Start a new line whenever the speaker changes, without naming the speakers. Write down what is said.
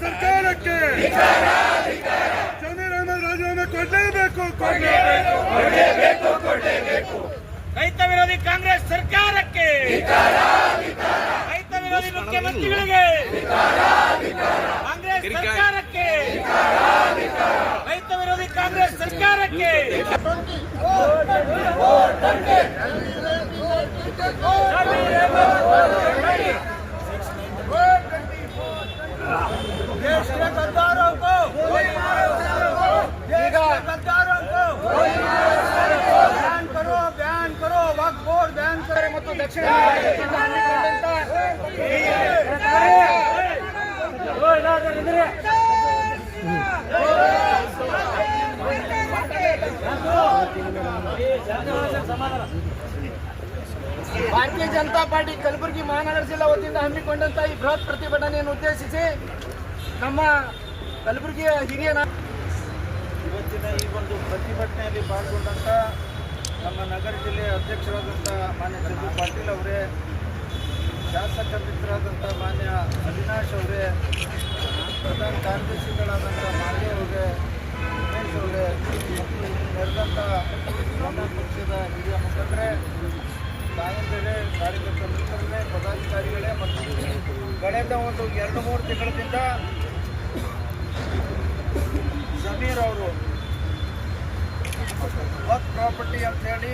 ಸರ್ಕಾರಕ್ಕೆ. ಅಹಮದ್ ರಾಜೀನಾಮೆ ಕೊಡಲೇಬೇಕು ಕೊಡಲೇಬೇಕು
ರೈತ ವಿರೋಧಿ ಕಾಂಗ್ರೆಸ್ ಸರ್ಕಾರಕ್ಕೆ ರೈತ ವಿರೋಧಿ ಮುಖ್ಯಮಂತ್ರಿಗಳಿಗೆ ಕಾಂಗ್ರೆಸ್ ಸರ್ಕಾರಕ್ಕೆ. ರೈತ ವಿರೋಧಿ ಕಾಂಗ್ರೆಸ್ ಸರ್ಕಾರಕ್ಕೆ. ಭಾರತೀಯ ಜನತಾ ಪಾರ್ಟಿ ಕಲಬುರಗಿ ಮಹಾನಗರ ಜಿಲ್ಲಾ ವತಿಯಿಂದ ಹಮ್ಮಿಕೊಂಡಂತ ಈ ಬೃಹತ್ ಪ್ರತಿಭಟನೆಯನ್ನು ಉದ್ದೇಶಿಸಿ ನಮ್ಮ ಕಲಬುರಗಿಯ ಹಿರಿಯ
ಇವತ್ತಿನ ಈ ಒಂದು ಪ್ರತಿಭಟನೆಯಲ್ಲಿ ಪಾಲ್ಗೊಂಡಂಥ ನಮ್ಮ ನಗರ ಜಿಲ್ಲೆಯ ಅಧ್ಯಕ್ಷರಾದಂಥ ಮಾನ್ಯ ಚಂದ್ರ ಪಾಟೀಲ್ ಅವರೇ, ಶಾಸಕ ಮಿತ್ರರಾದಂಥ ಮಾನ್ಯ ಅವಿನಾಶ್ ಅವರೇ, ಪ್ರಧಾನ ಕಾರ್ಯದರ್ಶಿಗಳಾದಂಥ ಮಾಲ್ಯ ಅವರೇ, ಉಮೇಶ್ ಅವರೇ ಮತ್ತು ನೆರೆದಂಥ ನಮ್ಮ ಪಕ್ಷದ ಹಿರಿಯ ಮುಖಂಡರೇ ತಾಯಂದಿರೇ ಕಾರ್ಯಕರ್ತ ಮಿತ್ರರೇ ಪದಾಧಿಕಾರಿಗಳೇ ಮತ್ತು ಕಳೆದ ಒಂದು ಎರಡು ಮೂರು ತಿಂಗಳಿಂದ ವರ್ಕ್ ಪ್ರಾಪರ್ಟಿ ಅಂತ ಹೇಳಿ